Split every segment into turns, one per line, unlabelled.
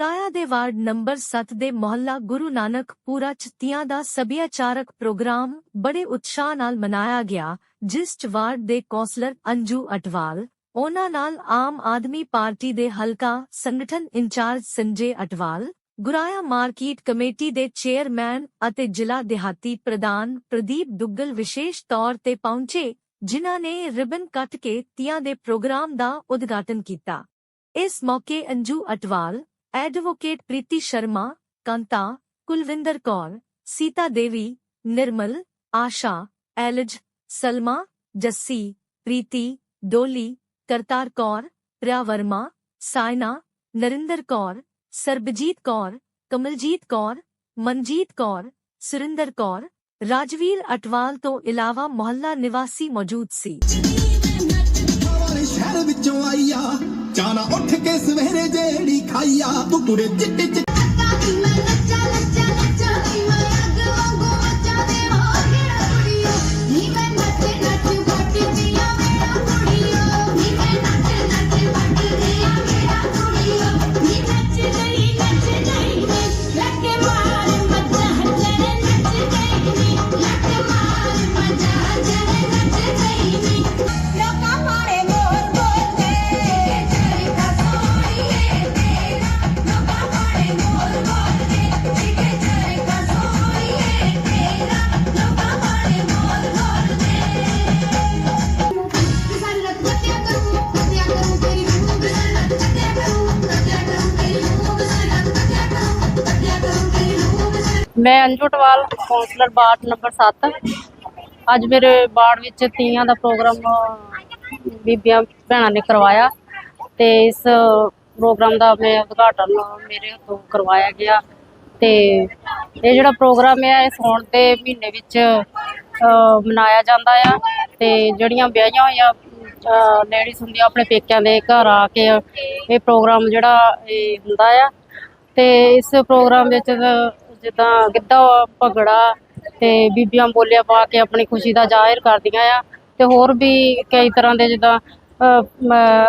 ਰਾਇਆ ਦੇ ward number 7 ਦੇ ਮੁਹੱਲਾ ਗੁਰੂ ਨਾਨਕ ਪੂਰਾ ਚ ਦਾ ਸੱਭਿਆਚਾਰਕ ਪ੍ਰੋਗਰਾਮ ਬੜੇ ਉਤਸ਼ਾਹ ਨਾਲ ਮਨਾਇਆ ਗਿਆ, ਜਿਸ ਚ ਵਾਰਡ ਦੇ ਕੌਂਸਲਰ ਅੰਜੂ ਅਟਵਾਲ, ਉਹਨਾਂ ਨਾਲ ਆਮ ਆਦਮੀ ਪਾਰਟੀ ਦੇ ਹਲਕਾ ਸੰਗਠਨ in charge Sanjay Atwal, Guraya market committee ਦੇ ਚੇਅਰਮੈਨ ਅਤੇ ਜ਼ਿਲ੍ਹਾ ਦਿਹਾਤੀ ਪ੍ਰਧਾਨ ਪ੍ਰਦੀਪ ਦੁੱਗਲ ਵਿਸ਼ੇਸ਼ ਤੌਰ ਤੇ ਪਹੁੰਚੇ, ਜਿਨ੍ਹਾਂ ਨੇ ਰਿਬਨ ਕੱਟ ਕੇ ਤੀਆਂ ਦੇ ਪ੍ਰੋਗਰਾਮ ਦਾ ਉਦਘਾਟਨ ਕੀਤਾ। ਇਸ ਮੌਕੇ ਅੰਜੂ ਅਟਵਾਲ ਐਡਵੋਕੇਟ ਪ੍ਰੀਤੀ ਸ਼ਰਮਾ, ਕੰਤਾ, ਕੁਲਵਿੰਦਰ ਕੌਰ, ਸੀਤਾ ਦੇਵੀ, ਨਿਰਮਲ, ਆਸ਼ਾ, ਐਲਜ, ਸਲਮਾ, ਜੱਸੀ, ਪ੍ਰੀਤੀ, ਡੋਲੀ, ਕਰਤਾਰ ਕੌਰ, ਪ੍ਰਿਆ ਵਰਮਾ, ਸਾਇਨਾ, ਨਰਿੰਦਰ ਕੌਰ, ਸਰਬਜੀਤ ਕੌਰ, ਕਮਲਜੀਤ ਕੌਰ, ਮਨਜੀਤ ਕੌਰ, ਸੁਰਿੰਦਰ ਕੌਰ, ਰਾਜਵੀਰ ਅਟਵਾਲ ਤੋਂ ਇਲਾਵਾ ਮੁਹੱਲਾ ਨਿਵਾਸੀ ਮੌਜੂਦ ਸੀ।
ਚਾਣਾ ਉੱਠ ਕੇ ਸਵੇਰੇ ਜਿਹੜੀ ਖਾਈਆ ਤੂੰ ਤੁਰੇ ਚਿੱਟੇ
ਮੈਂ
Anju Atwal councillor ward number 7 ਅੱਜ ਮੇਰੇ ਵਾਰਡ ਵਿੱਚ ਤੀਆਂ ਦਾ ਪ੍ਰੋਗਰਾਮ, ਬੀਬੀਆਂ ਭੈਣਾਂ ਨੇ ਕਰਵਾਇਆ ਤੇ ਇਸ ਪ੍ਰੋਗਰਾਮ ਦਾ ਮੈਂ ਉਦਘਾਟਨ ਮੇਰੇ ਹੱਥੋਂ ਕਰਵਾਇਆ ਗਿਆ ਤੇ ਇਹ ਜਿਹੜਾ ਪ੍ਰੋਗਰਾਮ ਹੈ ਇਹ ਸਾਉਣ ਦੇ ਮਹੀਨੇ ਵਿੱਚ ਮਨਾਇਆ ਜਾਂਦਾ ਆ ਤੇ ਜਿਹੜੀਆਂ ਵਿਆਹੀਆਂ ਹੋਈਆਂ ਲੇਡੀਜ਼ ਹੁੰਦੀਆਂ ਆਪਣੇ ਪੇਕਿਆਂ ਦੇ ਘਰ ਆ ਕੇ ਇਹ ਪ੍ਰੋਗਰਾਮ ਜਿਹੜਾ ਇਹ ਹੁੰਦਾ ਆ ਤੇ ਇਸ ਪ੍ਰੋਗਰਾਮ ਵਿੱਚ ਜਿੱਦਾਂ ਗਿੱਧਾ ਭੰਗੜਾ ਤੇ ਬੀਬੀਆਂ ਬੋਲੀਆਂ ਪਾ ਕੇ ਆਪਣੀ ਖੁਸ਼ੀ ਦਾ ਜ਼ਾਹਿਰ ਕਰਦੀਆਂ ਆ ਤੇ ਹੋਰ ਵੀ ਕਈ ਤਰ੍ਹਾਂ ਦੇ ਜਿੱਦਾਂ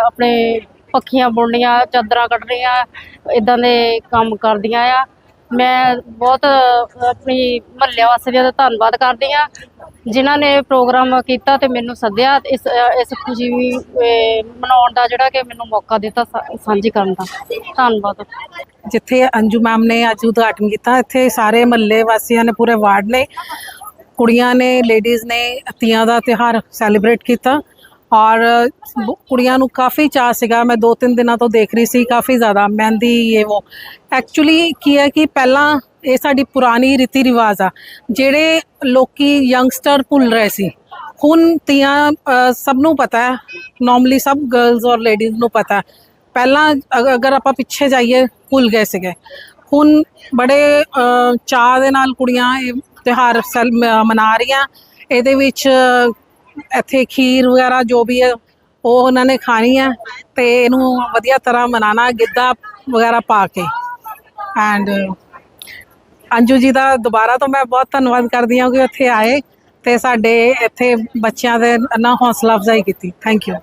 ਆਪਣੇ ਪੱਖੀਆਂ ਬੁਣਨੀਆਂ, ਚਾਦਰਾਂ ਕੱਢਣੀਆਂ ਇਦਾਂ ਦੇ ਕੰਮ ਕਰਦੀਆਂ ਆ। ਮੈਂ ਬਹੁਤ ਆਪਣੀ ਮਹੱਲੇ ਵਾਸੀਆਂ ਦਾ ਧੰਨਵਾਦ ਕਰਦੀ ਆ, ਜਿਨ੍ਹਾਂ ਨੇ ਪ੍ਰੋਗਰਾਮ ਕੀਤਾ ਤੇ ਮੈਨੂੰ ਸੱਦਿਆ ਇਸ ਇਸ ਖੁਸ਼ੀ ਮਨਾਉਣ ਦਾ ਜਿਹੜਾ ਕਿ ਮੈਨੂੰ ਮੌਕਾ ਦਿੱਤਾ ਸਾਂਝੀ ਕਰਨ ਦਾ। ਧੰਨਵਾਦ।
ਜਿੱਥੇ ਅੰਜੂ ਮੈਮ ਨੇ ਅੱਜ ਉਦਘਾਟਨ ਕੀਤਾ, ਇੱਥੇ ਸਾਰੇ ਮਹੱਲੇ ਵਾਸੀਆਂ ਨੇ ਪੂਰੇ ਵਾਰਡ ਨੇ, ਕੁੜੀਆਂ ਨੇ ਲੇਡੀਜ਼ ਨੇ ਤੀਆਂ ਦਾ ਤਿਉਹਾਰ ਸੈਲੀਬ੍ਰੇਟ ਕੀਤਾ ਔਰ ਕੁੜੀਆਂ ਨੂੰ ਕਾਫੀ ਚਾਅ ਸੀਗਾ, ਮੈਂ ਦੋ ਤਿੰਨ ਦਿਨਾਂ ਤੋਂ ਦੇਖ ਰਹੀ ਸੀ, ਕਾਫੀ ਜ਼ਿਆਦਾ ਮਹਿੰਦੀ, ਇਹ ਉਹ ਐਕਚੁਅਲੀ ਕੀ ਹੈ ਕਿ ਪਹਿਲਾਂ ਇਹ ਸਾਡੀ ਪੁਰਾਣੀ ਰੀਤੀ ਰਿਵਾਜ ਆ, ਜਿਹੜੇ ਲੋਕੀ ਯੰਗਸਟਰ ਭੁੱਲ ਰਹੇ ਸੀ, ਹੁਣ ਤੀਆਂ ਸਭ ਨੂੰ ਪਤਾ ਹੈ ਨਾਰਮਲੀ ਸਭ ਗਰਲਸ ਔਰ ਲੇਡੀਜ਼ ਨੂੰ ਪਤਾ ਹੈ। ਪਹਿਲਾਂ ਅਗ- ਅਗਰ ਆਪਾਂ ਪਿੱਛੇ ਜਾਈਏ ਭੁੱਲ ਗਏ ਸੀਗੇ। ਹੁਣ ਬੜੇ ਅ, ਚਾਅ ਦੇ ਨਾਲ ਕੁੜੀਆਂ ਇਹ ਤਿਉਹਾਰ ਸੈਲ ਮ- ਮਨਾ ਰਹੀਆਂ। ਇਹਦੇ ਵਿੱਚ ਇੱਥੇ ਖੀਰ ਵਗੈਰਾ ਜੋ ਵੀ ਹੈ ਉਹ ਉਹਨਾਂ ਨੇ ਖਾਣੀ ਹੈ ਤੇ ਇਹਨੂੰ ਵਧੀਆ ਤਰ੍ਹਾਂ ਮਨਾਣਾ ਗਿੱਧਾ ਵਗੈਰਾ ਪਾ ਕੇ। ਐਂਡ ਅੰਜੂ ਜੀ ਦਾ ਦੁਬਾਰਾ ਤੋਂ ਮੈਂ ਬਹੁਤ ਧੰਨਵਾਦ ਕਰਦੀ ਹਾਂ ਕਿ ਇੱਥੇ ਆਏ ਤੇ ਸਾਡੇ ਇੱਥੇ ਬੱਚਿਆਂ ਦੇ ਨਾ ਹੌਸਲਾ ਅਫਜ਼ਾਈ ਕੀਤੀ। Thank you